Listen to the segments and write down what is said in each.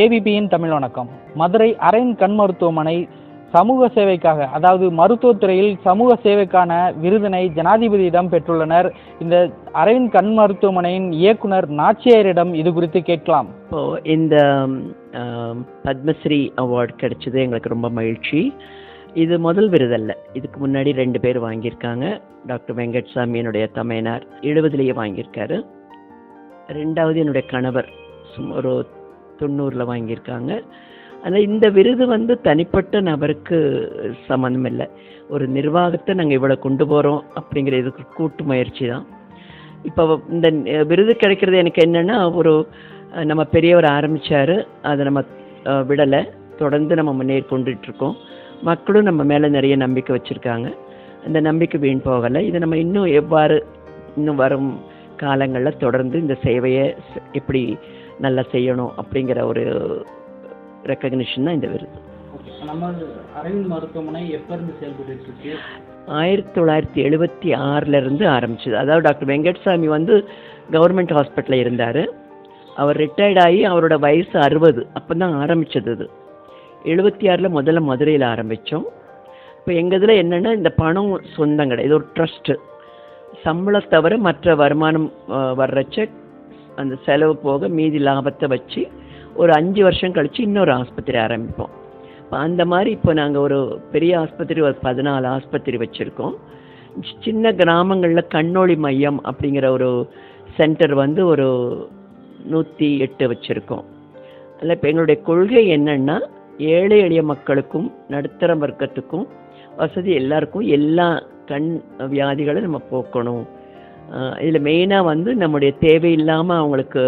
ஏபிபியின் தமிழ் வணக்கம். மதுரை அரைன் கண் மருத்துவமனை சமூக சேவைக்காக அதாவது மருத்துவத்துறையில் சமூக சேவைக்கான விருதினை ஜனாதிபதியிடம் பெற்றுள்ளனர். இந்த அரவிந்த் கண் மருத்துவமனையின் இயக்குனர் நாச்சியாரிடம் இது குறித்து கேட்கலாம். இப்போ இந்த பத்மஸ்ரீ அவார்ட் கிடைச்சது எங்களுக்கு ரொம்ப மகிழ்ச்சி. இது முதல் விருதல்ல. இதுக்கு முன்னாடி ரெண்டு பேர் வாங்கியிருக்காங்க. டாக்டர் வெங்கட்சாமி என்னுடைய தமையனார் எழுபதுலேயே வாங்கியிருக்காரு. ரெண்டாவது என்னுடைய கணவர் ஒரு தொண்ணூறில் வாங்கியிருக்காங்க. ஆனால் இந்த விருது வந்து தனிப்பட்ட நபருக்கு சம்மந்தம் இல்லை ஒரு நிர்வாகத்தை நாங்கள் இவ்வளோ கொண்டு போகிறோம் அப்படிங்கிற இதுக்கு கூட்டு முயற்சி தான். இப்போ இந்த விருது கிடைக்கிறது எனக்கு என்னென்னா ஒரு நம்ம பெரியவர் ஆரம்பித்தார் அதை நம்ம விடலை. தொடர்ந்து நம்ம முன்னேறிக்கொண்டுட்டு இருக்கோம் மக்களும் நம்ம மேலே நிறைய நம்பிக்கை வச்சுருக்காங்க. அந்த நம்பிக்கை வீண் போகலை. இதை நம்ம இன்னும் எவ்வாறு இன்னும் வரும் காலங்களில் தொடர்ந்து இந்த சேவையை எப்படி நல்லா செய்யணும் அப்படிங்கிற ஒரு ரெக்கக்னிஷன் தான் இந்த விருது. நம்ம அரவிந்த் மருத்துவமனை எப்போ இருந்து செயல்பட்டு இருக்கு? ஆயிரத்தி தொள்ளாயிரத்தி எழுபத்தி ஆறிலிருந்து ஆரம்பிச்சது. அதாவது டாக்டர் வெங்கட்சாமி வந்து கவர்மெண்ட் ஹாஸ்பிட்டலில் இருந்தார். அவர் ரிட்டையர்ட் ஆகி அவரோட வயசு அறுபது. அப்போ தான் ஆரம்பித்தது இது எழுபத்தி ஆறில் முதல்ல மதுரையில் ஆரம்பித்தோம் இப்போ எங்கள் இதில் என்னென்னா இந்த பணம் சொந்தம் கிடையாது இது ஒரு ட்ரஸ்ட்டு சம்பளம் தவிர மற்ற வருமானம் அஹ், வர்றச்ச அந்த செலவு போக மீதி லாபத்தை வச்சு ஒரு அஞ்சு வருஷம் கழித்து இன்னொரு ஆஸ்பத்திரி ஆரம்பிப்போம். இப்போ அந்த மாதிரி இப்போ நாங்கள் ஒரு பெரிய ஆஸ்பத்திரி ஒரு பதினாலு ஆஸ்பத்திரி வச்சுருக்கோம். சின்ன கிராமங்களில் கண்ணொளி மையம் அப்படிங்கிற ஒரு சென்டர் வந்து ஒரு நூற்றி எட்டு வச்சுருக்கோம். அதில் இப்போ எங்களுடைய கொள்கை என்னென்னா ஏழை எளிய மக்களுக்கும் நடுத்தர வர்க்கத்துக்கும் வசதி எல்லாருக்கும் எல்லா கண் வியாதிகளை நம்ம போக்கணும். இதில் மெயினாக வந்து நம்முடைய தேவையில்லாமல் அவங்களுக்கு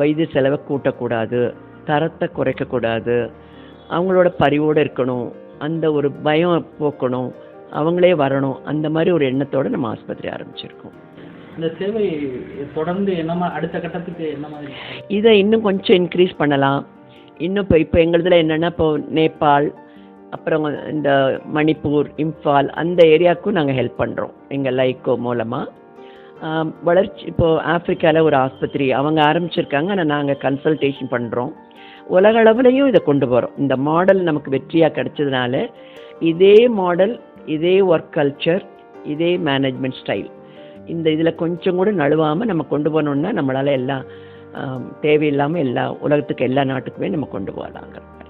வைத்திய செலவை கூட்டக்கூடாது தரத்தை குறைக்கக்கூடாது அவங்களோட பரிவோடு இருக்கணும் அந்த ஒரு பயம் போக்கணும் அவங்களே வரணும் அந்த மாதிரி ஒரு எண்ணத்தோடு நம்ம ஆஸ்பத்திரி ஆரம்பிச்சிருக்கோம். இந்த சேவை தொடர்ந்து என்ன அடுத்த கட்டத்துக்கு என்ன மாதிரி இதை இன்னும் கொஞ்சம் இன்க்ரீஸ் பண்ணலாம். இன்னும் இப்போ இப்போ எங்களுதில் என்னென்னா இப்போ நேபாள் அப்புறம் இந்த மணிப்பூர் இம்பால் அந்த ஏரியாவுக்கும் நாங்கள் ஹெல்ப் பண்ணுறோம் எங்கள் லைக்கோ மூலமாக வளர்ச்சி இப்போது ஆப்பிரிக்காவில் ஒரு ஆஸ்பத்திரி அவங்க ஆரம்பிச்சிருக்காங்க ஆனால் நாங்கள் கன்சல்டேஷன் பண்ணுறோம் உலகளவுலையும் இதை கொண்டு வரோம். இந்த மாடல் நமக்கு வெற்றியாக கிடைச்சதுனால இதே மாடல் இதே ஒர்க் கல்ச்சர் இதே மேனேஜ்மெண்ட் ஸ்டைல் இந்த இதில் கொஞ்சம் கூட நழுவாமல் நம்ம கொண்டு போகணுன்னா நம்மளால் எல்லாம் தேவையில்லாமல் எல்லா உலகத்துக்கு எல்லா நாட்டுக்குமே நம்ம கொண்டு போகலாங்கிற மாதிரி.